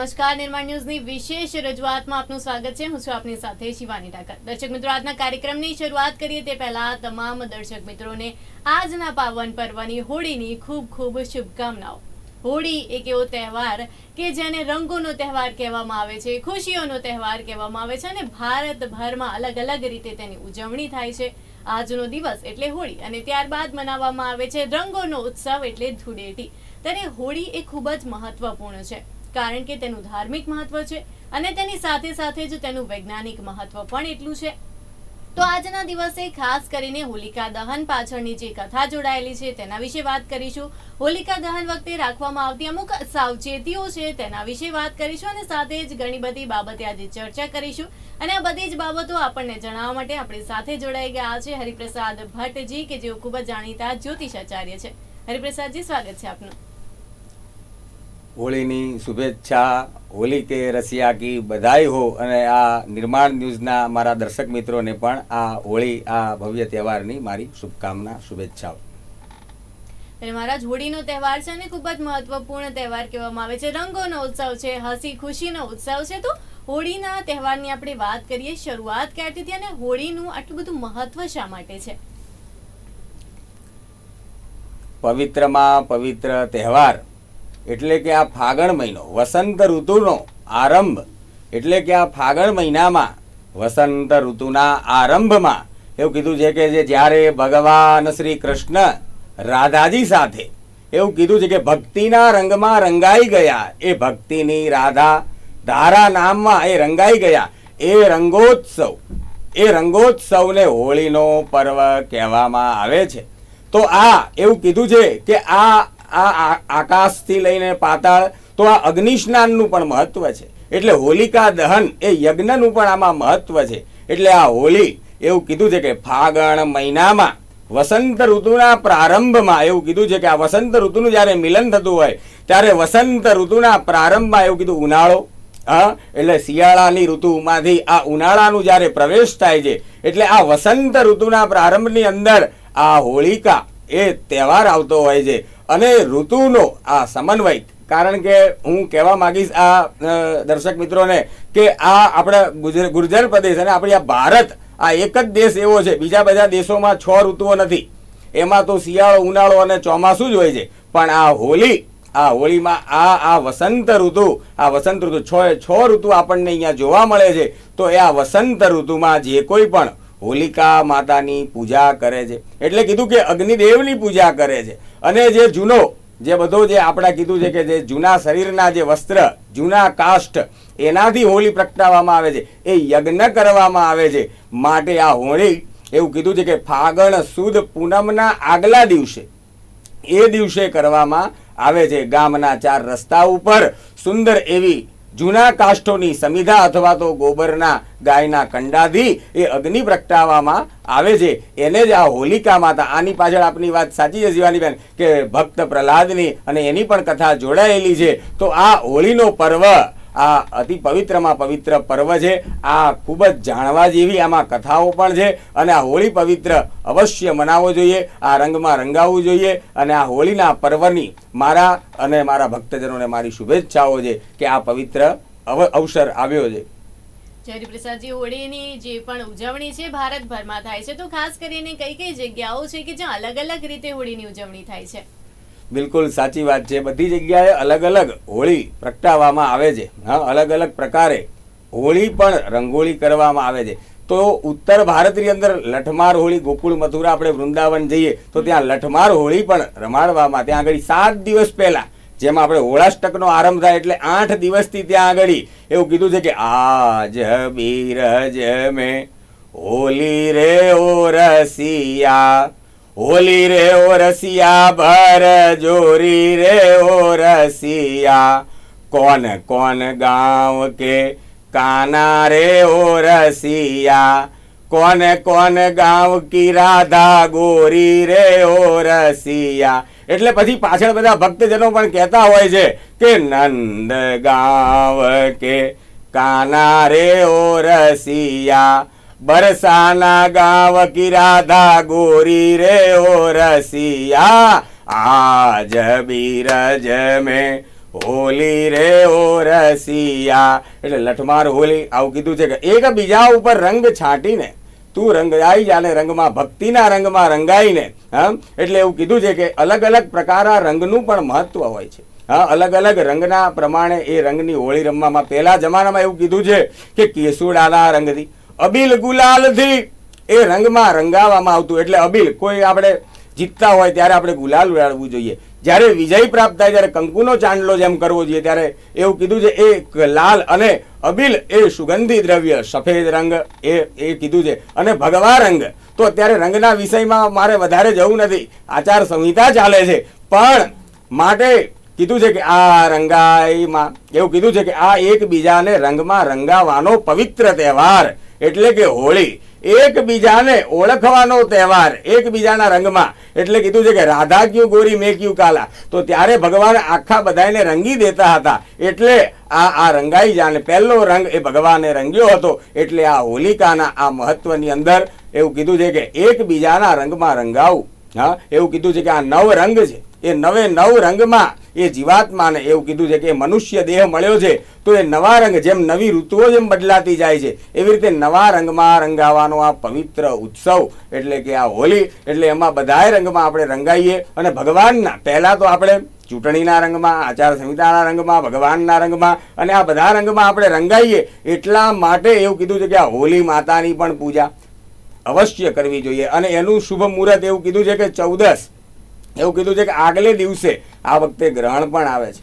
નમસ્કાર, નિર્માણ ન્યૂઝની વિશેષ રજૂઆતમાં આપનું સ્વાગત છે. હું છું આપની સાથે શિવાની ઠાકર દર્શક મિત્રો, આજના કાર્યક્રમની શરૂઆત કરીએ તે પહેલા તમામ દર્શક મિત્રોને આજના પાવન પર્વની હોળીની ખૂબ ખૂબ શુભકામનાઓ. હોળી એક એવો તહેવાર કે જેને રંગોનો તહેવાર કહેવામાં આવે છે, ખુશીઓનો તહેવાર કહેવામાં આવે છે અને ભારતભરમાં અલગ અલગ રીતે તેની ઉજવણી થાય છે. આજનો દિવસ એટલે હોળી અને ત્યારબાદ મનાવવામાં આવે છે રંગોનો ઉત્સવ એટલે ધૂળેટી. ત્યારે હોળી એ ખૂબ જ મહત્વપૂર્ણ છે. કારણ કે તેનું ધાર્મિક મહત્વ છે અને તેની સાથે સાથે જ તેનું વૈજ્ઞાનિક મહત્વ પણ એટલું છે. તો આજના દિવસે ખાસ કરીને હોલિકા દહન પાછળની જે કથા જોડાયેલી છે તેના વિશે વાત કરીશું. હોલિકા દહન વખતે રાખવામાં આવતી અમુક સાવચેતીઓ છે તેના વિશે વાત કરીશું અને સાથે જ ઘણી બધી બાબતે આજે ચર્ચા કરીશું. અને આ બધી જ બાબતો આપણને જણાવવા માટે આપણી સાથે જોડાઈ ગયા છે હરિપ્રસાદ ભટ્ટજી, કે જેઓ ખૂબ જ જાણીતા જ્યોતિષાચાર્ય છે. હરિપ્રસાદજી, સ્વાગત છે આપનું. હોળીની શુભેચ્છા હોલી કે રસિયા કી બધાઈ હો. અને આ નિર્માણ ન્યૂઝના મારા દર્શક મિત્રોને પણ આ હોળી આ ભવ્ય તહેવારની મારી શુભકામના શુભેચ્છાઓ. અને મહારાજ હોળીનો તહેવાર છે અને ખૂબ જ મહત્વપૂર્ણ તહેવાર કહેવામાં આવે છે. રંગોનો ઉત્સવ છે હસી ખુશીનો ઉત્સવ છે. તો હોળીના તહેવારની આપણે વાત કરીએ શરૂઆત ક્યારથી થઈ અને હોળીનું આટલું બધું મહત્વ શા માટે છે? પવિત્રમાં પવિત્ર તહેવાર. એટલે કે આ ફાગણ મહિનો, વસંત ઋતુનો આરંભ. એટલે કે આ ફાગણ મહિનામાં, વસંત ઋતુના આરંભમાં, એવું કીધું છે કે જે જ્યારે ભગવાન શ્રી કૃષ્ણ રાધાજી સાથે, એવું કીધું છે કે ભક્તિના રંગમાં રંગાઈ ગયા. એ ભક્તિની રાધા ધારા નામમાં એ રંગાઈ ગયા. એ રંગોત્સવ, એ રંગોત્સવને હોળીનો પર્વ કહેવામાં આવે છે. તો આ એવું કીધું છે કે આ આ આકાશથી લઈને પાતાળ, તો આ અગ્નિસ્નાનનું પણ મહત્વ છે. એટલે હોલિકા દહન એ યજ્ઞનું પણ આમાં મહત્વ છે. એટલે આ હોળી એવું કીધું છે કે ફાગણ મહિનામાં વસંત ઋતુના પ્રારંભમાં એવું કીધું છે કે આ વસંત ઋતુનું જ્યારે મિલન થતું હોય, ત્યારે વસંત ઋતુના પ્રારંભમાં એવું કીધું, ઉનાળો. હા, એટલે શિયાળાની ઋતુમાંથી આ ઉનાળાનું જ્યારે પ્રવેશ થાય છે, એટલે આ વસંત ઋતુના પ્રારંભની અંદર આ હોળિકા એ તહેવાર આવતો હોય છે. અને ઋતુનો આ સમન્વય, કારણ કે હું કહેવા માંગીશ આ દર્શક મિત્રોને કે આ આપણા ગુર્જર પ્રદેશ અને આપણી આ ભારત, આ એક જ દેશ એવો છે, બીજા બધા દેશોમાં છ ઋતુઓ નથી. એમાં તો શિયાળો, ઉનાળો અને ચોમાસું જ હોય છે. પણ આ હોળી આ હોળીમાં આ આ વસંત ઋતુ, આ વસંત ઋતુ, છ છ ઋતુ આપણને અહીંયા જોવા મળે છે. તો એ આ વસંત ઋતુમાં જે કોઈ પણ હોલિકા માતાની પૂજા કરે છે. એટલે કીધું કે અગ્નિદેવની પૂજા કરે છે. અને જે જૂનો, જે બધો જે આપણા કીધું છે કે જે જૂના શરીરના જે વસ્ત્ર, જૂના કાષ્ઠ, એનાથી હોળી પ્રગટાવવામાં આવે છે. એ યજ્ઞ કરવામાં આવે છે. માટે આ હોળી, એવું કીધું છે કે ફાગણ સુદ પૂનમના આગલા દિવસે, એ દિવસે કરવામાં આવે છે ગામના ચાર રસ્તા ઉપર. સુંદર એવી જૂના કાષ્ઠોની સમિધા અથવા તો ગોબરના ગાયના કંડાથી એ અગ્નિ પ્રગટાવવામાં આવે છે. એને જ આ હોલિકા માતા. આની પાછળ આપની વાત સાચી છે શિવાનીબેન કે ભક્ત પ્રહલાદની અને એની પણ કથા જોડાયેલી છે. તો આ હોળીનો પર્વ આ અતિ પવિત્રમાં પવિત્ર પર્વ છે. આ ખૂબ જ જાણવા જેવી આમાં કથાઓ પણ છે અને આ હોળી પવિત્ર અવશ્ય મનાવવો જોઈએ. આ રંગમાં રંગાવવું જોઈએ અને આ હોળીના પર્વની મારા અને મારા ભક્તજનોને મારી શુભેચ્છાઓ છે કે આ પવિત્ર અવ- અવસર આવ્યો છે. હરિપ્રસાદજી, હોળીની જે પણ ઉજવણી છે ભારતભરમાં થાય છે. તો ખાસ કરીને કઈ કઈ જગ્યાઓ છે કે જ્યાં અલગ અલગ રીતે હોળીની ઉજવણી થાય છે? બિલકુલ સાચી વાત છે. બધી જગ્યાએ અલગ અલગ હોળી પ્રગટાવવામાં આવે છે. હા, અલગ અલગ પ્રકારે હોળી પણ રંગોળી કરવામાં આવે છે. તો ઉત્તર ભારતની અંદર લઠમાર હોળી, ગોકુળ, મથુરા આપણે વૃંદાવન જઈએ તો ત્યાં લઠમાર હોળી પણ રમાડવામાં ત્યાં આગળ સાત દિવસ પહેલાં જેમાં આપણે હોળાષ્ટકનો આરંભ થાય એટલે આઠ દિવસથી ત્યાં આગળ એવું કીધું છે કે આજ બીરજ મેં હોલી રે ઓ રસિયા. હોલી રે ઓ રસિયા, ભર જોરી રે ઓ રસિયા. કોન કોન ગાંવ કે કાના રે ઓ રસિયા? કોન કોન ગાંવ કી રાધા ગોરી રે ઓ રસિયા? એટલે પછી પાછળ બધા ભક્તજનો પણ કહેતા હોય છે કે નંદ ગાંવ કે કાના રે ઓ રસિયા. બરસાના ગાવ કી રાધા ગોરી રે ઓ રસિયા, આજ બીરજ મેં હોલી રે ઓ રસિયા. એટલે લઠમાર હોલી આવું કીધું છે કે એક બીજા ઉપર રંગ છાંટીને, તું રંગાઈ જાને રંગમાં, ભક્તિના રંગમાં રંગાઈને, હા? એટલે એવું કીધું છે કે અલગ અલગ પ્રકારના રંગનું પણ મહત્વ હોય છે. હા, અલગ અલગ રંગના પ્રમાણે એ રંગની હોળી રમવામાં પહેલા જમાનામાં એવું કીધું છે કે કેસુડાના રંગથી. અબીલ ગુલાલથી. એ રંગમાં રંગાવવામાં આવતું. એટલે અબિલ, કોઈ આપણે જીતતા હોય ત્યારે આપણે ગુલાલ ઉડાડવું જોઈએ. જ્યારે વિજય પ્રાપ્ત થાય, ત્યારે કંકુનો ચાંદલો જેમ કરવો જોઈએ, ત્યારે એવું કીધું છે એ લાલ અને અબિલ એ સુગંધી દ્રવ્ય, સફેદ રંગ એ એ કીધું છે. અને ભગવા રંગ. તો અત્યારે રંગના વિષયમાં મારે વધારે જવું નથી. આચાર સંહિતા ચાલે છે. પણ માટે કીધું છે કે આ રંગાઈમાં, એવું કીધું છે કે આ એકબીજાને રંગમાં રંગાવાનો પવિત્ર તહેવાર. એટલે કે હોળી. એકબીજાને ઓળખવાનો તહેવાર એકબીજાના રંગમાં. એટલે કીધું છે કે રાધા ક્યુ ગોરી મેં ક્યુ કાલા. તો ત્યારે ભગવાન આખા બધાને રંગી દેતા હતા. એટલે આ આ રંગાઈ જાને પહેલો રંગ એ ભગવાને રંગ્યો હતો. એટલે આ હોલિકાના, આ મહત્વની અંદર એવું કીધું છે કે એકબીજાના રંગમાં રંગાવું. હા, એવું કીધું છે કે આ નવ રંગ છે. એ નવે નવ રંગમાં એ જીવાત્માને એવું કીધું છે કે મનુષ્ય દેહ મળ્યો છે, તો એ નવા રંગ જેમ નવી ઋતુઓ જેમ બદલાતી જાય છે, એવી રીતે નવા રંગમાં રંગાવાનો આ પવિત્ર ઉત્સવ એટલે કે આ હોલી એટલે એમાં બધાય રંગમાં આપણે રંગાઈએ અને ભગવાનના, પહેલાં તો આપણે ચૂંટણીના રંગમાં આચાર સંહિતાના રંગમાં, ભગવાનના રંગમાં અને આ બધા રંગમાં આપણે રંગાઈએ એટલા માટે એવું કીધું છે કે આ હોલી માતાની પણ પૂજા અવશ્ય કરવી જોઈએ. અને એનું શુભ મુહૂર્ત એવું કીધું છે કે ચૌદસ એવું કીધું છે કે આગલે દિવસે આ વખતે ગ્રહણ પણ આવે છે.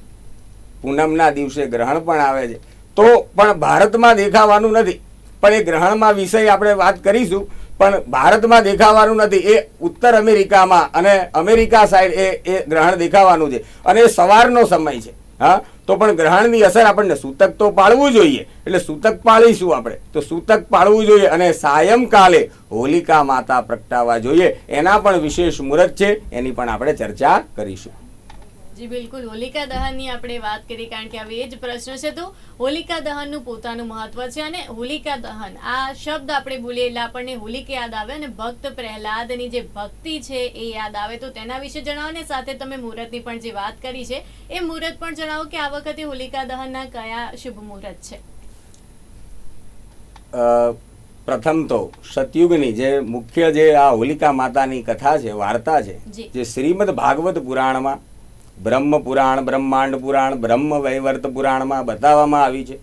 પૂનમના દિવસે ગ્રહણ પણ આવે છે. તો પણ ભારતમાં દેખાવાનું નથી. પણ એ ગ્રહણમાં વિષય આપણે વાત કરીશું, પણ ભારતમાં દેખાવાનું નથી. એ ઉત્તર અમેરિકામાં અને અમેરિકા સાઈડ એ એ ગ્રહણ દેખાવાનું છે. અને એ સવારનો સમય છે. હા? તો પણ ગ્રહણની અસર આપણને સૂતક તો પાળવું જોઈએ. એટલે સૂતક પાળીશું આપણે. તો સૂતક પાળવું જોઈએ અને સાયંકાલે હોલિકા માતા પ્રગટાવવા જોઈએ. એના પણ વિશેષ મુહૂર્ત છે. એની પણ આપણે ચર્ચા કરીશું. જી બિલકુલ. હોલિકા દહનની આપણે વાત કરી કારણ કે હવે એ જ પ્રશ્ન છે. તો હોલિકા દહનનું પોતાનું મહત્વ છે અને હોલિકા દહન આ શબ્દ આપણે બોલીએ એટલે આપણને હોલિકા યાદ આવે અને ભક્ત પ્રહલાદની જે ભક્તિ છે એ યાદ આવે. તો તેના વિશે જણાવો ને સાથે તમે મુહૂર્તની પણ જે વાત કરી છે એ મુહૂર્ત પણ જણાવો કે આ વખતે હોલિકા દહનના કયા શુભ મુહૂર્ત છે. પ્રથમ તો સતયુગની જે મુખ્ય જે આ હોલિકા માતાની કથા છે વાર્તા છે જે શ્રીમદ ભાગવત પુરાણમાં બ્રહ્મ પુરાણ બ્રહ્માંડ પુરાણ, બ્રહ્મ વૈવર્ત પુરાણમાં બતાવવામાં આવી છે.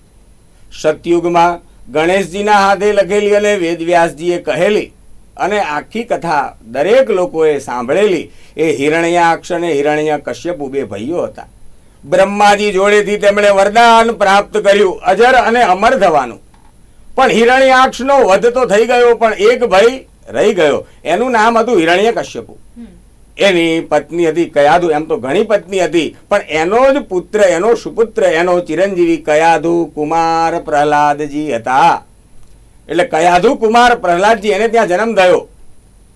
સતયુગમાં ગણેશજીના હાથે લખેલી અને વેદવ્યાસજીએ કહેલી અને આખી કથા દરેક લોકોએ સાંભળેલી એ હિરણ્યાક્ષ અને હિરણ્ય કશ્યપુ બે ભાઈઓ હતા. બ્રહ્માજી જોડેથી તેમણે વરદાન પ્રાપ્ત કર્યું, અજર અને અમર થવાનું. પણ હિરણ્યાક્ષનો વધ તો થઈ ગયો, પણ એક ભાઈ રહી ગયો. એનું નામ હતું હિરણ્ય કશ્યપુ એની પત્ની હતી કયાધુ એમ તો ઘણી પત્ની હતી, પણ એનો જ પુત્ર, એનો સુપુત્ર, એનો ચિરંજીવી કયાધુ કુમાર પ્રહલાદજી હતા. એટલે કયાધુ કુમાર પ્રહલાદજી એને ત્યાં જન્મ થયો.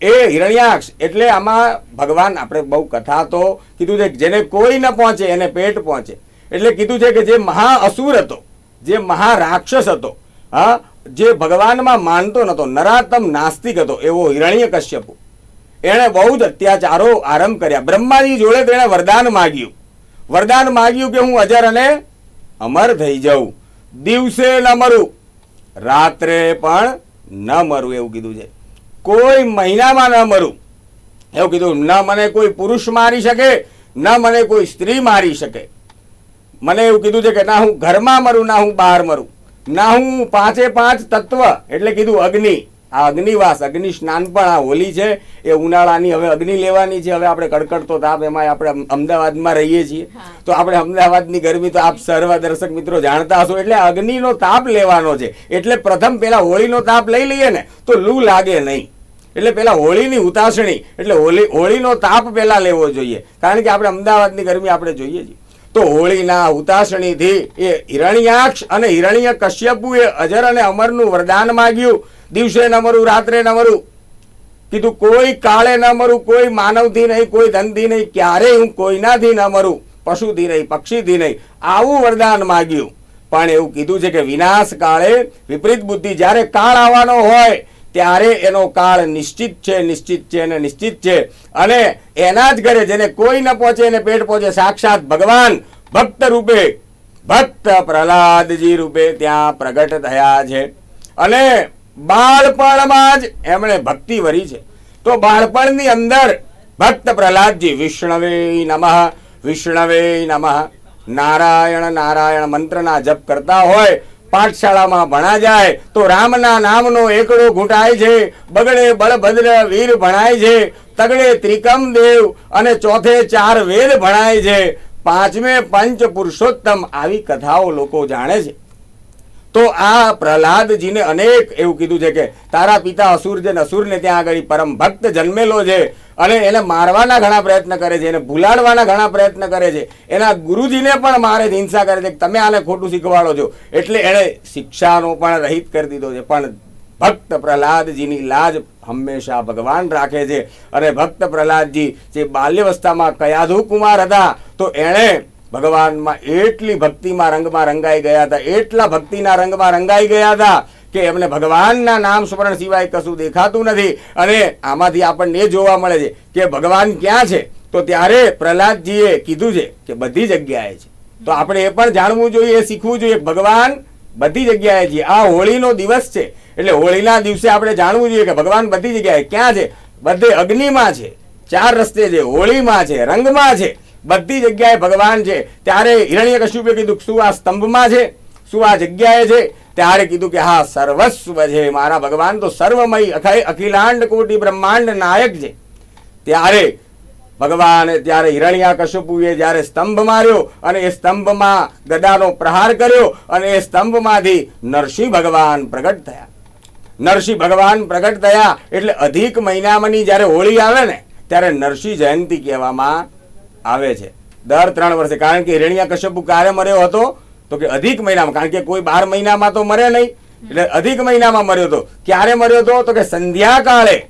એ હિરણ્યાક્ષ, એટલે આમાં ભગવાન, આપણે બહુ કથા તો કીધું છે જેને કોઈ ન પહોંચે, એને પેટ પહોંચે. એટલે કીધું છે કે જે મહા અસુર હતો, જે મહા રાક્ષસ હતો, હા, જે ભગવાનમાં માનતો નતો, નરાતમ નાસ્તિક હતો, એવો હિરણ્ય કશ્યપુ એણે બહુ જ અત્યાચારો આરંભ કર્યા. બ્રહ્માજી જોડે તેણે વરદાન માગ્યું. વરદાન માગ્યું કે હું અજર અને અમર થઈ જાઉં. દિવસે ન મરું, રાત્રે પણ ન મરું એવું કીધું છે. કોઈ મહિનામાં ન મરું. એવું કીધું, ન મને કોઈ પુરુષ મારી શકે, ન મને કોઈ સ્ત્રી મારી શકે. મને એવું કીધું છે કે ના, હું ઘરમાં મરું, ના હું બહાર મરું. ના હું પાંચે પાંચ તત્વ, એટલે કીધું અગ્નિ. આ અગ્નિવાસ અગ્નિ સ્નાન પણ આ હોલી છે. એ ઉનાળાની હવે અગ્નિ લેવાની છે. હવે આપણે કડકડતો તાપ એમાં આપણે અમદાવાદમાં રહીએ છીએ. તો આપણે અમદાવાદની ગરમી તો આપ સર્વ દર્શક મિત્રો જાણતા હશો. એટલે અગ્નિનો તાપ લેવાનો છે. એટલે પ્રથમ પહેલા હોળીનો તાપ લઈ લઈએ ને તો લૂ લાગે નહીં. એટલે પેલા હોળીની ઉતાસણી એટલે હોળી હોળીનો તાપ પહેલા લેવો જોઈએ. કારણ કે આપણે અમદાવાદની ગરમી આપણે જોઈએ છીએ તો હોળીના ઉતાસણીથી એ હિરણ્યાક્ષ અને હિરણ્ય કશ્યપુએ અજર અને અમરનું વરદાન માગ્યું. દિવસે ન મરું, રાત્રે ન મરું. કીધું, કોઈ કાળે ન મરું, કોઈ માનવથી નહીં, કોઈ ધનથી નહીં, ક્યારેય હું કોઈનાથી ન મરું, પશુથી નહીં, પક્ષીથી નહીં. આવું વરદાન માગ્યું. પણ એવું કીધું છે કે વિનાશ કાળે વિપરીત બુદ્ધિ જ્યારે કાળ આવવાનો હોય ત્યારે એનો કાળ નિશ્ચિત છે નિશ્ચિત છે અને નિશ્ચિત છે. અને એના જ ઘરે જેને કોઈ ન પહોંચે, એને પેટ પહોંચે સાક્ષાત ભગવાન ભક્ત રૂપે, ભક્ત પ્રહલાદજી રૂપે ત્યાં પ્રગટ થયા છે. અને બાળપણમાં જ એમણે ભક્તિ વરી છે. તો બાળપણની અંદર ભક્ત પ્રહલાદજી, વિષ્ણવે નમઃ વિષ્ણવે નમઃ. નારાયણ નારાયણ મંત્રના જપ કરતા હોય પાઠશાળામાં ભણા જાય તો રામના નામનો એકડો ઘૂંટાય છે, બગડે બળભદ્ર વીર ભણાય છે, તગડે ત્રિકમ દેવ અને ચોથે ચાર વેદ ભણાય છે. પાંચમે પંચ પુરુષોત્તમ આવી કથાઓ લોકો જાણે છે. તો આ પ્રહલાદજીને અનેક એવું કીધું છે કે, તારા પિતા અસુર છે અસુરને ત્યાં આગળ પરમ ભક્ત જન્મેલો છે અને એને મારવાના ઘણા પ્રયત્ન કરે છે, એને ભૂલાડવાના ઘણા પ્રયત્ન કરે છે. એના ગુરુજીને પણ મારે હિંસા કરે છે કે તમે આને ખોટું શીખવાડો છો. એટલે એણે શિક્ષાનો પણ રહિત કરી દીધો છે. પણ ભક્ત પ્રહલાદજીની લાજ હંમેશા ભગવાન રાખે છે. અને ભક્ત પ્રહલાદજી જે બાલ્યવસ્થામાં કયાધુ કુમાર હતા, તો એણે ભગવાનમાં એટલી ભક્તિમાં રંગમાં રંગાઈ ગયા હતા, એટલા ભક્તિના રંગમાં રંગાઈ ગયા હતા કે એમને ભગવાનના નામ સ્મરણ સિવાય કશું દેખાતું નથી. અને આમાંથી આપણને એ જોવા મળે છે કે ભગવાન ક્યાં છે? તો ત્યારે પ્રહલાદજીએ કીધું છે કે બધી જગ્યાએ છે. તો આપણે એ પણ જાણવું જોઈએ શીખવું જોઈએ. ભગવાન બધી જગ્યાએ છે. આ હોળીનો દિવસ છે. એટલે હોળીના દિવસે આપણે જાણવું જોઈએ કે ભગવાન બધી જગ્યાએ ક્યાં છે? બધે અગ્નિમાં છે. ચાર રસ્તે છે. હોળીમાં છે. રંગમાં છે. બધી જગ્યાએ ભગવાન છે. ત્યારે હિરણ્ય કશ્યુપે કીધું, શું આ સ્તંભમાં છે? શું આ જગ્યાએ છે? ત્યારે કીધું કે, હા, સર્વસ્વ છે. મારા ભગવાન તો સર્વમય અખાય અખિલાંડ કોટી બ્રહ્માંડ નાયક છે. ત્યારે ભગવાન, ત્યારે હિરણ્યા કશ્યપુએ જ્યારે સ્તંભ માર્યો અને એ સ્તંભમાં ગદાનો પ્રહાર કર્યો અને એ સ્તંભમાંથી નરસિંહ ભગવાન પ્રગટ થયા. નરસિંહ ભગવાન પ્રગટ થયા એટલે અધિક મહિનામાંની જ્યારે હોળી આવે ને, ત્યારે નરસિંહ જયંતિ કહેવામાં આવે છે. દર ત્રણ વર્ષે. કારણ કે હિરણ્યા કશ્યપુ ક્યારે મર્યો હતો? તો કે અધિક મહિનામાં. કારણ કે કોઈ બાર મહિનામાં તો મરે નહીં. એટલે અધિક મહિનામાં મર્યો હતો. ક્યારે મર્યો હતો? તો કે સંધ્યાકાળે.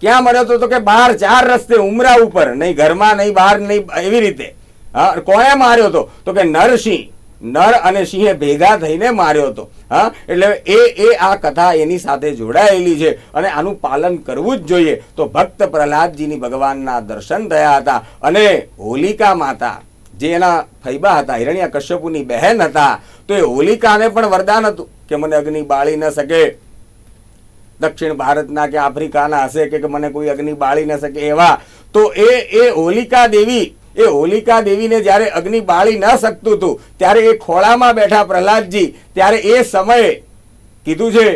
ક્યાં મર્યો હતો? તો કે બહાર ચાર રસ્તે ઉમરા ઉપર. નહીં ઘરમાં, નહીં બહાર, નહીં એવી રીતે. હા, કોણે માર્યો હતો? તો કે નરસિંહ. નર અને સિંહે ભેગા થઈને માર્યો હતો, હા? એટલે એ એ આ કથા એની સાથે જોડાયેલી છે અને આનું પાલન કરવું જ જોઈએ. તો ભક્ત પ્રહલાદજીની ભગવાનના દર્શન થયા હતા અને હોલિકા માતા, જે એના ફૈબા હતા, હિરણ્યા કશ્યપુની બહેન હતા, તો એ હોલિકાને પણ વરદાન હતું કે મને અગ્નિ બાળી ન શકે, દક્ષિણ ભારતના કે આફ્રિકાના હશે કે મને કોઈ અગ્નિ બાળી ન શકે એવા. તો એ એ હોલિકા દેવી એ હોલિકા દેવીને જ્યારે અગ્નિ બાળી ન શકતું હતું ત્યારે એ ખોળામાં બેઠા પ્રહલાદજી, ત્યારે એ સમયે કીધું છે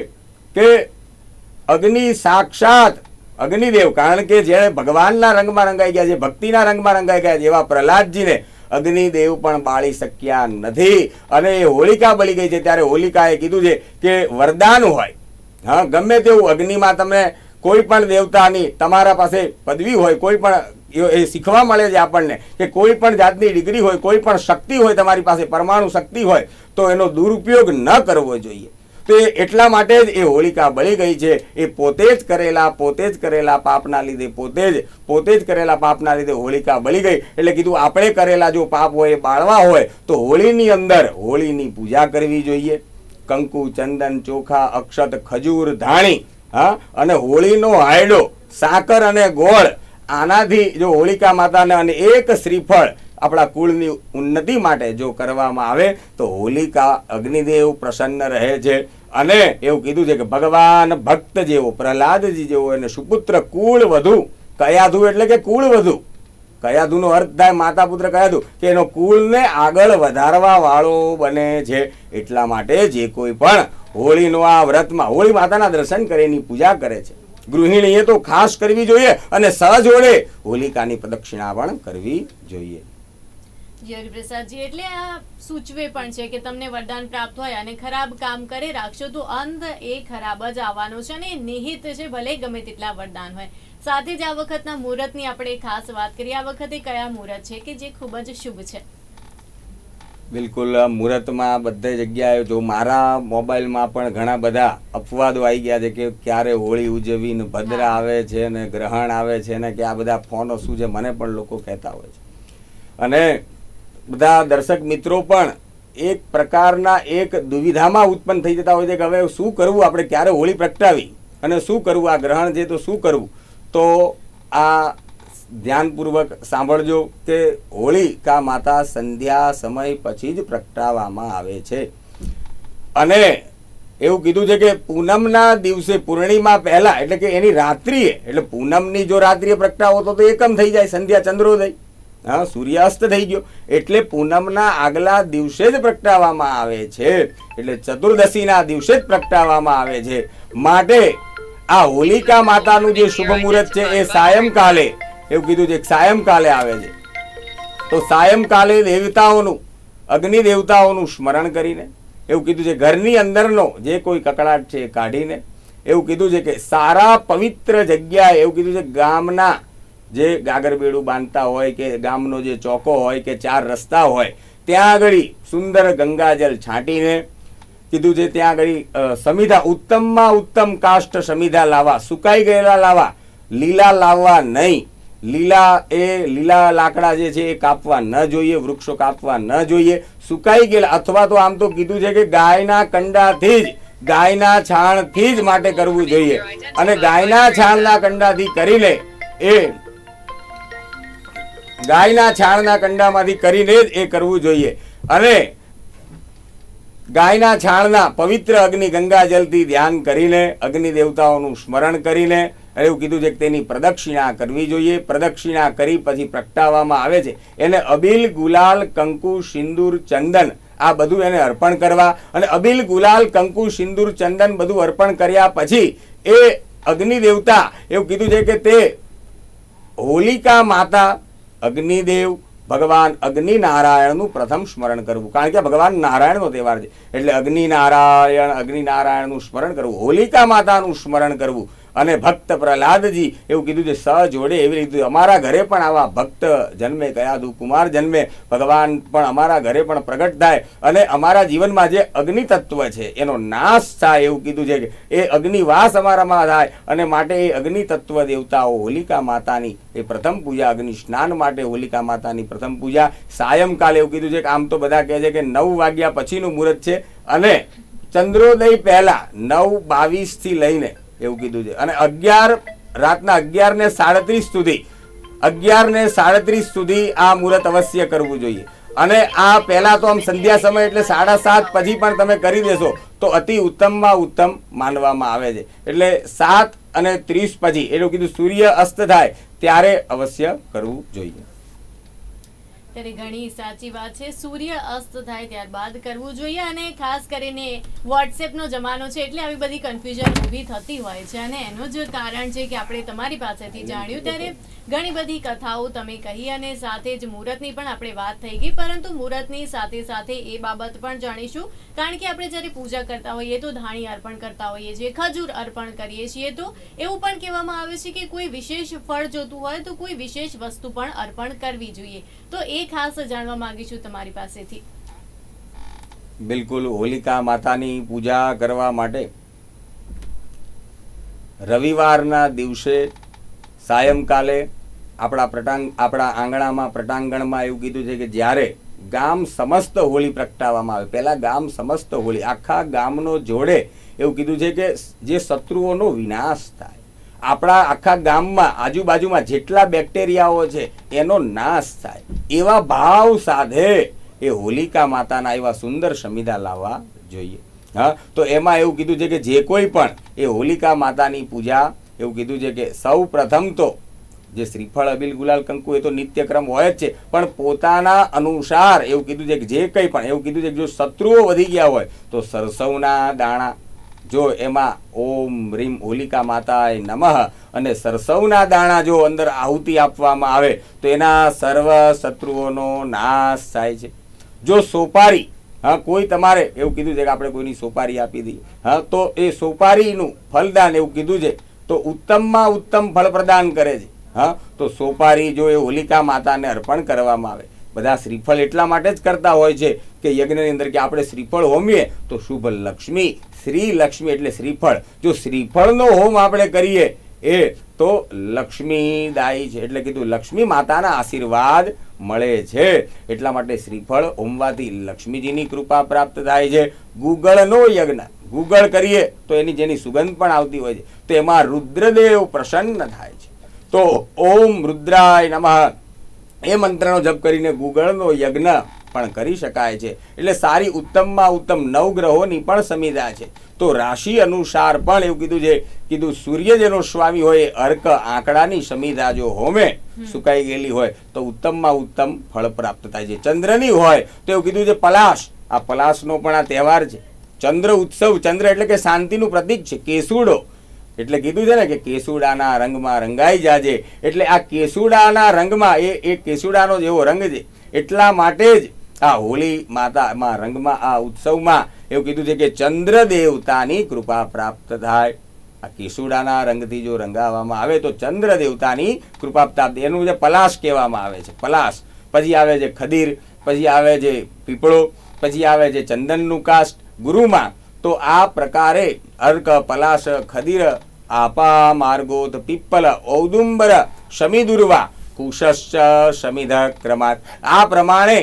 કે અગ્નિ સાક્ષાત અગ્નિદેવ, કારણ કે જેણે ભગવાનના રંગમાં રંગાઈ ગયા છે, ભક્તિના રંગમાં રંગાઈ ગયા એવા પ્રહલાદજીને અગ્નિદેવ પણ બાળી શક્યા નથી. અને એ હોલિકા બળી ગઈ છે, ત્યારે હોલિકાએ કીધું છે કે વરદાન હોય. હા, ગમે તેવું અગ્નિમાં તમે કોઈ પણ દેવતાની તમારા પાસે પદવી હોય, કોઈ પણ એ- શીખવા મળે છે આપણને કે કોઈ પણ જાતની ડિગ્રી હોય, કોઈ પણ શક્તિ હોય, તમારી પાસે પરમાણુ શક્તિ હોય, તો એનો દુરુપયોગ ન કરવો જોઈએ. તો એ એટલા માટે જ એ હોલિકા બળી ગઈ છે. એ પોતે જ કરેલા, પોતે જ કરેલા પાપના લીધે, પોતે જ પોતે જ કરેલા પાપના લીધે હોલિકા બળી ગઈ. એટલે કીધું, આપણે કરેલા જો પાપ હોય, એ બાળવા હોય, તો હોળીની અંદર હોળીની પૂજા કરવી જોઈએ. કંકુ, ચંદન, ચોખા, અક્ષત, ખજૂર, ધાણી, હા? અને હોળીનો હાયડો, સાકર અને ગોળ આનાથી જો હોળિકા માતાને અને એક શ્રીફળ આપણા કુળની ઉન્નતિ માટે જો કરવામાં આવે, તો હોલિકા અગ્નિદેવ પ્રસન્ન રહે છે. અને એવું કીધું છે કે ભગવાન ભક્ત જેવો, પ્રહલાદજી જેવો એને સુપુત્ર કુળ વધુ. કયાધુ એટલે કે કુળ વધુ. કયાધુનો અર્થ થાય માતા પુત્ર કયાધુ? કે એનો કુળને આગળ વધારવા વાળો બને છે. એટલા માટે જે કોઈ પણ હોળીનો આ વ્રતમાં, હોળી માતાના દર્શન કરે એની પૂજા કરે છે. ગૃહિણીએ તો ખાસ કરવી જોઈએ અને સહજોડે હોલિકાની પ્રદક્ષિણા પણ કરવી જોઈએ. હરિપ્રસાદજી, એટલે આ સૂચવે પણ છે કે તમને વરદાન પ્રાપ્ત હોય અને ખરાબ કામ કરે, રાખશો તો અંત એ ખરાબ જ આવવાનો છે અને નિહિત છે, ભલે ગમે તેટલા વરદાન હોય. સાથે જ આ વખતના મુહૂર્તની આપણે ખાસ વાત કરીએ. આ વખતે કયા મુહૂર્ત છે કે જે ખૂબ જ શુભ છે? બિલકુલ મુહૂર્તમાં બધે જગ્યાએ જો મારા મોબાઈલમાં પણ ઘણા બધા અપવાદો આવી ગયા છે કે ક્યારે હોળી ઉજવી ને ભદ્ર આવે છે ને ગ્રહણ આવે છે ને કે આ બધા ફોનો શું છે મને પણ લોકો કહેતા હોય છે. અને બધા દર્શક મિત્રો પણ એક પ્રકારના એક દુવિધામાં ઉત્પન્ન થઈ જતા હોય છે કે હવે શું કરવું આપણે ક્યારે હોળી પ્રગટાવી અને શું કરવું આ ગ્રહણ છે તો શું કરવું? તો આ ધ્યાનપૂર્વક સાંભળજો કે હોળિકા માતા સંધ્યા સમય પછી જ પ્રગટાવવામાં આવે છે. અને એવું કીધું છે કે પૂનમના દિવસે પૂર્ણિમા પહેલા, એટલે કે એની રાત્રિએ, એટલે પૂનમની જો રાત્રિએ પ્રગટાવો તો તો એકમ થઈ જાય, સંધ્યા ચંદ્રોદય. હા, સૂર્યાસ્ત થઈ ગયો. એટલે પૂનમના આગલા દિવસે જ પ્રગટાવવામાં આવે છે. એટલે ચતુર્દશીના દિવસે જ પ્રગટાવવામાં આવે છે. માટે આ હોલિકા માતાનું જે શુભ મુહૂર્ત છે એ સાયંકાલે એવું કીધું છે, સાયંકાલે આવે છે. તો સાયંકાલે દેવતાઓનું, અગ્નિ દેવતાઓનું સ્મરણ કરીને, એવું કીધું છે, ઘરની અંદરનો જે કોઈ કકડાટ છે એ કાઢીને, એવું કીધું છે કે, સારા પવિત્ર જગ્યાએ, એવું કીધું છે, ગામના જે ગાગરબેડું બાંધતા હોય કે ગામનો જે ચોકો હોય કે ચાર રસ્તા હોય, ત્યાં આગળ સુંદર ગંગાજલ છાંટીને, કીધું છે, ત્યાં આગળ સમિધા, ઉત્તમમાં ઉત્તમ કાષ્ટ સમિધા લાવવા સુકાઈ ગયેલા લાવવા લીલા લાવવા નહીં. લીલા એ લીલા લાકડા જે છે એ કાપવા ન જોઈએ, વૃક્ષો કાપવા ન જોઈએ. સુકાઈ ગયેલા, અથવા તો આમ તો કીધું છે કે ગાયના કંડાથી જ, ગાયના છાણથી જ માટે કરવું જોઈએ. અને ગાયના છાણના કંડાથી કરીને એ ગાયના છાણના કંડામાંથી કરીને જ એ કરવું જોઈએ. અને ગાયના છાણના પવિત્ર અગ્નિ ગંગા જલથી ધ્યાન કરીને અગ્નિ દેવતાઓનું સ્મરણ કરીને એવું કીધું છે કે તેની પ્રદક્ષિણા કરવી જોઈએ. પ્રદક્ષિણા કરી પછી પ્રગટાવવામાં આવે છે. એને અબિલ ગુલાલ કંકુ સિંદૂર ચંદન આ બધું એને અર્પણ કરવા અને અબિલ ગુલાલ કંકુ સિંદૂર ચંદન બધું અર્પણ કર્યા પછી એ અગ્નિ દેવતા એવું કીધું છે કે તે હોલિકા માતા અગ્નિદેવ ભગવાન અગ્નિ નારાયણનું પ્રથમ સ્મરણ કરવું. કારણ કે ભગવાન નારાયણનો તહેવાર છે. એટલે અગ્નિ નારાયણ અગ્નિ નારાયણનું સ્મરણ કરવું. હોલિકા માતાનું સ્મરણ કરવું. અને ભક્ત પ્રહલાદજી એવું કીધું છે સ જોડે એવી રીતે. અમારા ઘરે પણ આવા ભક્ત જન્મે કયા કુમાર જન્મે, ભગવાન પણ અમારા ઘરે પણ પ્રગટ થાય અને અમારા જીવનમાં જે અગ્નિ તત્વ છે, એનો નાશ થાય એવું કીધું છે. કે એ અગ્નિવાસ અમારામાં થાય અને માટે એ અગ્નિ તત્વ દેવતાઓ હોલિકા માતાની, એ પ્રથમ પૂજા, અગ્નિ સ્નાન માટે હોલિકા માતાની પ્રથમ પૂજા, સાયંકાલે એવું કીધું છે કે આમ તો બધા કહે છે કે નવ વાગ્યા પછીનું મુહૂર્ત છે અને ચંદ્રોદય પહેલા નવ બાવીસથી લઈને એવું કીધું છે. અને અગિયાર, રાતના અગિયાર ને સાડત્રીસ સુધી અગિયાર ને સાડત્રીસ સુધી આ મુહૂર્ત અવશ્ય કરવું જોઈએ. અને આ પહેલા તો આમ સંધ્યા સમય એટલે સાડા સાત પછી પણ તમે કરી દેશો, તો અતિ ઉત્તમમાં ઉત્તમ માનવામાં આવે છે. એટલે સાત અને ત્રીસ પછી, એટલું કીધું, સૂર્ય અસ્ત થાય, ત્યારે અવશ્ય કરવું જોઈએ. ત્યારે ઘણી સાચી વાત છે. સૂર્ય અસ્ત થાય ત્યારબાદ કરવું જોઈએ અને ખાસ કરીને વોટ્સએપનો જમાનો છે એટલે આવી બધી કન્ફ્યુઝન ઊભી થતી હોય છે. અને એનું જ કારણ છે કે આપણે તમારી પાસેથી જાણ્યું ત્યારે ઘણી બધી કથાઓ તમે કહી અને સાથે જ મુહૂર્તની પણ આપણે વાત થઈ ગઈ. પરંતુ મુહૂર્તની સાથે સાથે એ બાબત પણ જાણીશું. કારણ કે આપણે જ્યારે પૂજા કરતા હોઈએ તો ધાણી અર્પણ કરતા હોઈએ છીએ, ખજૂર અર્પણ કરીએ છીએ તો એવું પણ કહેવામાં આવે છે કે કોઈ વિશેષ ફળ જોતું હોય તો કોઈ વિશેષ વસ્તુ પણ અર્પણ કરવી જોઈએ. તો એ ખાસ જાણવા માંગીશું તમારી પાસેથી. બિલકુલ, હોલિકા માતાની પૂજા કરવા માટે રવિવારના દિવસે સાયંકાલે આપણા પ્રટાંગ, આપણા આંગણામાં, પ્રટાંગણમાં એવું કીધું છે કે જ્યારે ગામ સમસ્ત હોળી પ્રગટાવવામાં આવે, પહેલા ગામ સમસ્ત હોળી આખા ગામનો જોડે એવું કીધું છે કે જે શત્રુઓનો વિનાશ થાય. આપણા આખા ગામમાં આજુબાજુમાં જેટલા બેક્ટેરિયાઓ છે, એનો નાશ થાય. એવા ભાવ સાથે એ હોલિકા માતાના એવા સુંદર સમિદા લાવવા જોઈએ. હા, તો એમાં એવું કીધું છે કે જે કોઈ પણ એ હોલિકા માતાની પૂજા, એવું કીધું છે કે સૌ પ્રથમ તો જે શ્રીફળ અબિલ ગુલાલ કંકુ, એ તો નિત્યક્રમ હોય જ છે, પણ પોતાના અનુસાર એવું કીધું છે કે જે કંઈ પણ, એવું કીધું છે કે જો શત્રુઓ વધી ગયા હોય, તો સરસવના દાણા જો એમાં ઓમ રીમ હોલિકા માતાય નમઃ અને સરસવના દાણા જો અંદર આહુતિ આપવામાં આવે, તો એના સર્વ શત્રુઓનો નાશ થાય છે. જો સોપારી, હા, કોઈ તમારે એવું કીધું છે કે આપણે કોઈની સોપારી આપી દઈએ, હા, તો એ સોપારીનું ફલદાન એવું કીધું છે, તો ઉત્તમમાં ઉત્તમ ફળ પ્રદાન કરે છે, હા, તો સોપારી જો એ હોલિકા માતાને અર્પણ કરવામાં આવે. બધા શ્રીફળ એટલા માટે જ કરતા હોય છે કે યજ્ઞની અંદર કે આપણે શ્રીફળ હોમીએ, તો શુભ લક્ષ્મી શ્રી લક્ષ્મી એટલે શ્રીફળ. જો શ્રીફળનો હોમ આપણે કરીએ, એ તો લક્ષ્મીદાયી છે. એટલે કીધું લક્ષ્મી માતાના આશીર્વાદ મળે છે. એટલા માટે શ્રીફળ હોમવાથી લક્ષ્મીજીની કૃપા પ્રાપ્ત થાય છે. ગુગળનો યજ્ઞ. ગુગળ કરીએ તો એની જેની સુગંધ પણ આવતી હોય છે. તો એમાં રુદ્રદેવ પ્રસન્ન થાય છે. તો ઓમ રુદ્રાય નમઃ. એ મંત્રનો જપ કરીને ગુગળનો યજ્ઞ પણ કરી શકાય છે. એટલે સારી ઉત્તમમાં ઉત્તમ નવગ્રહોની પણ સમિધા છે. તો રાશિ અનુસાર પણ એવું કીધું છે કીધું સૂર્ય જેનો સ્વામી હોય અર્ક આંકડાની સમિધા જો હોમે સુકાઈ ગયેલી હોય તો ઉત્તમમાં ઉત્તમ ફળ પ્રાપ્ત થાય છે. ચંદ્રની હોય તો એવું કીધું છે પલાશ. આ પલાશનો પણ આ તહેવાર છે. ચંદ્ર ઉત્સવ ચંદ્ર એટલે કે શાંતિનું પ્રતીક છે કેસુડો. એટલે કીધું છે ને કે કેસુડાના રંગમાં રંગાઈ જાજે. એટલે આ કેસુડાના રંગમાં એ એ કેસુડાનો જેવો રંગ છે. એટલા માટે જ આ હોલી માતામાં રંગમાં, આ ઉત્સવમાં એવું કીધું છે કે ચંદ્ર દેવતાની કૃપા પ્રાપ્ત થાય. આ કેસુડાના રંગથી જો રંગાવવામાં આવે તો ચંદ્ર દેવતાની કૃપા પ્રાપ્ત, એનું જે પલાશ કહેવામાં આવે છે, પલાશ. પછી આવે છે ખદીર, પછી આવે છે પીપળો, પછી આવે છે ચંદનનું કાષ્ટ, ગુરુમાં. તો આ પ્રકારે અર્ક, પલાશ, ખદીર, આપા, માર્ગોત પીપલ ઔદુંબર, શમિદુર્વા, કુશશ્ચ શમિધ ક્રમાત આ પ્રમાણે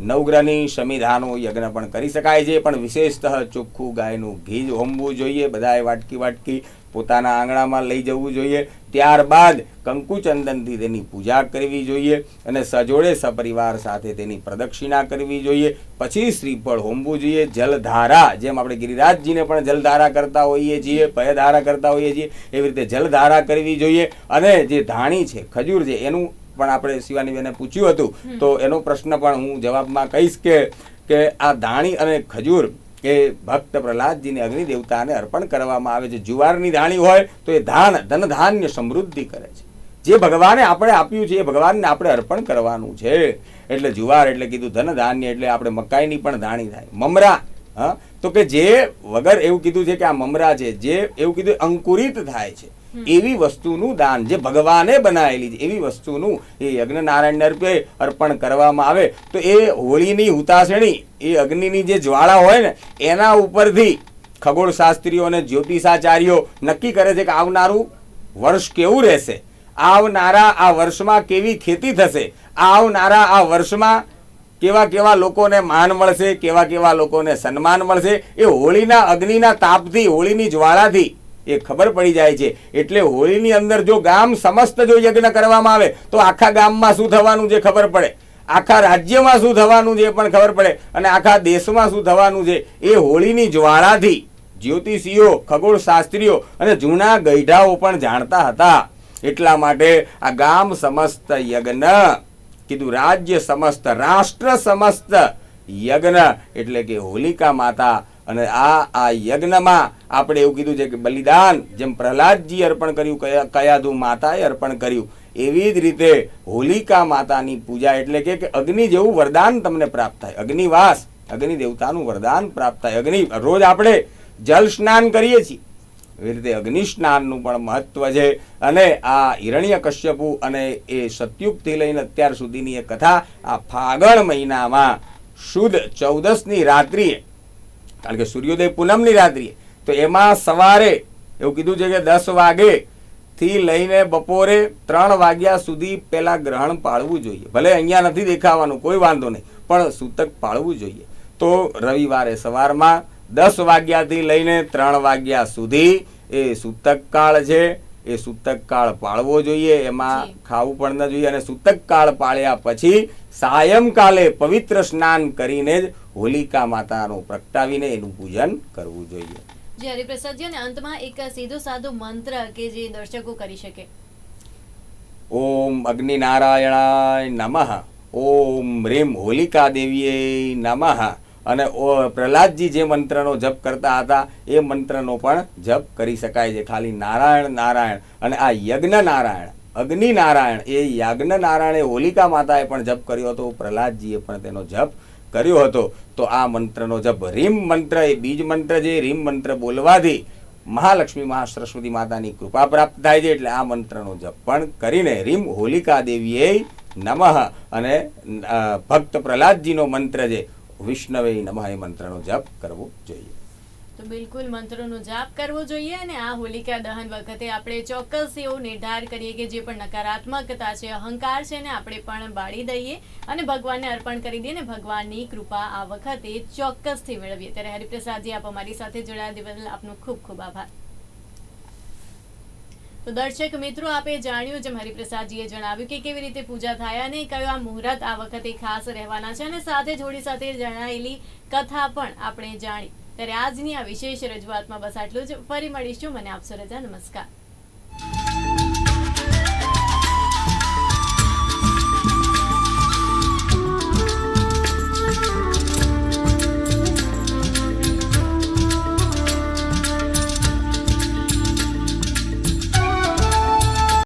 નવગ્રહની શમીધાનો યજ્ઞ પણ કરી શકાય છે, પણ વિશેષતઃ ચોખ્ખું ગાયનું ઘી જ હોમવું જોઈએ. બધાએ વાટકી વાટકી પોતાના આંગણામાં લઈ જવું જોઈએ. ત્યારબાદ કંકુચંદનથી તેની પૂજા કરવી જોઈએ અને સજોડે સપરિવાર સાથે તેની પ્રદક્ષિણા કરવી જોઈએ. પછી શ્રીફળ હોમવું જોઈએ. જલધારા, જેમ આપણે ગિરિરાજજીને પણ જલધારા કરતા હોઈએ છીએ પયધારા કરતા હોઈએ છીએ, એવી રીતે જલધારા કરવી જોઈએ. અને જે ધાણી છે, ખજૂર છે, એનું પણ આપણે શિવાની બેને પૂછ્યું હતું, તો એનો પ્રશ્ન પણ હું જવાબમાં કહીશ કે કે આ ધાણી અને ખજૂર એ ભક્ત પ્રહલાદજીને અગ્નિ દેવતાને અર્પણ કરવામાં આવે છે. જુવારની ધાણી હોય તો એ ધાન ધન ધાન્ય સમૃદ્ધિ કરે છે. જે ભગવાને આપણે આપ્યું છે, એ ભગવાનને આપણે અર્પણ કરવાનું છે. એટલે જુવાર એટલે કીધું ધન ધાન્ય એટલે આપણે મકાઈની પણ ધાણી થાય. મમરા, હા? તો કે જે વગર એવું કીધું છે કે આ મમરા છે, જે એવું કીધું અંકુરિત થાય છે. એવી વસ્તુનું દાન જે ભગવાને બનાવેલી છે, એવી વસ્તુનું એ યજ્ઞ નારાયણને અર્પે અર્પણ કરવામાં આવે તો એ હોળીની હુતાશણી એ અગ્નિની જે જ્વાળા હોય ને, એના ઉપરથી ખગોળશાસ્ત્રીઓ અને જ્યોતિષાચાર્યો નક્કી કરે છે કે આવનારું વર્ષ કેવું રહેશે? આવનારા આ વર્ષમાં કેવી ખેતી થશે? આવનારા આ વર્ષમાં કેવા કેવા લોકોને માન મળશે? કેવા કેવા લોકોને સન્માન મળશે? એ હોળીના અગ્નિના તાપથી, હોળીની જ્વાળાથી એ ખબર પડી જાય છે. એટલે હોળીની અંદર જો ગામ સમસ્ત જો યજ્ઞ કરવામાં આવે, તો આખા ગામમાં શું થવાનું છે ખબર પડે? આખા રાજ્યમાં શું થવાનું છે એ પણ ખબર પડે અને આખા દેશમાં શું થવાનું છે એ હોળીની જ્વાળાથી જ્યોતિષીઓ, ખગોળશાસ્ત્રીઓ અને જૂના ગઈઢાઓ પણ જાણતા હતા. એટલા માટે આ ગામ સમસ્ત યજ્ઞ, કીધું રાજ્ય સમસ્ત, રાષ્ટ્ર સમસ્ત યજ્ઞ, એટલે કે હોલિકા માતા અને આ આ યજ્ઞમાં આપણે એવું કીધું છે કે બલિદાન, જેમ પ્રહલાદજી અર્પણ કર્યું, કયા, કયાધુ માતાએ અર્પણ કર્યું, એવી જ રીતે હોલિકા માતાની પૂજા એટલે કે અગ્નિ જેવું વરદાન તમને પ્રાપ્ત થાય. અગ્નિવાસ, અગ્નિ દેવતાનું વરદાન પ્રાપ્ત થાય. અગ્નિ, રોજ આપણે જલ સ્નાન કરીએ છીએ. એવી રીતે અગ્નિ સ્નાનનું પણ મહત્વ છે. અને આ હિરણ્ય કશ્યપુ અને એ સતયુગથી લઈને અત્યાર સુધીની એ કથા આ ફાગણ મહિનામાં શુદ્ધ ચૌદસની રાત્રિએ કારણ કે સૂર્યોદય પૂનમની રાત્રિએ. તો એમાં સવારે, એવું કીધું છે કે દસ વાગે થી લઈને બપોરે ત્રણ વાગ્યા સુધી પહેલા ગ્રહણ પાળવું જોઈએ. ભલે અહીંયા નથી દેખાવાનું, કોઈ વાંધો નહીં, પણ સૂતક પાળવું જોઈએ. તો રવિવારે સવારમાં દસ વાગ્યાથી લઈને ત્રણ વાગ્યા સુધી એ સૂતક કાળ છે. એ સૂતક કાળ પાળવો જોઈએ એમાં ખાવું પણ ન જોઈએ. અને સૂતક કાળ પાળ્યા પછી સાયંકાલે પવિત્ર સ્નાન કરીને જ હોલિકા માતાનું પ્રગટાવીને એનું પૂજન કરવું જોઈએ. જી હરિપ્રસાદજી અને અંતમાં એક સીધો સાધો મંત્ર કે જે દર્શકો કરી શકે. ઓમ અગ્નિનારાયણાય નમઃ. ઓમ રેમ હોલિકા દેવીએ નમઃ. અને પ્રહલાદજી જે મંત્રનો જપ કરતા હતા, એ મંત્રનો પણ જપ કરી શકાય છે. ખાલી નારાયણ નારાયણ અને આ યજ્ઞ નારાયણ, અગ્નિ નારાયણ, એ યાજ્ઞ નારાયણે હોલિકા માતાએ પણ જપ કર્યો હતો. પ્રહલાદજીએ પણ તેનો જપ કર્યો હતો. તો આ મંત્રનો જપ રીમ મંત્ર એ બીજ મંત્ર છે. રીમ મંત્ર બોલવાથી મહાલક્ષ્મી મહાસરસ્વતી માતાની કૃપા પ્રાપ્ત થાય છે. એટલે આ મંત્રનો જપ પણ કરીને રીમ હોલિકા દેવીએ નમઃ અને ભક્ત પ્રહલાદજીનો મંત્ર છે. વિષ્ણવે નમઃ એ મંત્રનો જપ કરવો જોઈએ. તો બિલકુલ મંત્રોનો જાપ કરવો જોઈએ અને આ હોલિકા દહન વખતે આપણે ચોક્કસ એવો નિર્ધાર કરીએ કે જે પણ નકારાત્મકતા છે, અહંકાર છે ને આપણે પણ બાળી દઈએ અને ભગવાનને અર્પણ કરી દઈએ ને ભગવાનની કૃપા આ વખતે ચોક્કસથી મેળવીએ. ત્યારે હરિપ્રસાદજી આપ અમારી સાથે જોડાયા. દિવસ આપનો ખૂબ ખૂબ આભાર. તો દર્શક મિત્રો, આપે જાણ્યું જેમ હરિપ્રસાદજીએ જણાવ્યું કે કેવી રીતે પૂજા થાય અને કયો આ મુહૂર્ત આ વખતે ખાસ રહેવાના છે અને સાથે જોડી સાથે જણાયેલી કથા પણ આપણે જાણી. ત્યારે આજની આ વિશેષ રજૂઆતમાં બસ આટલું જ. ફરી મળીશું. મને આપશો રજા. નમસ્કાર.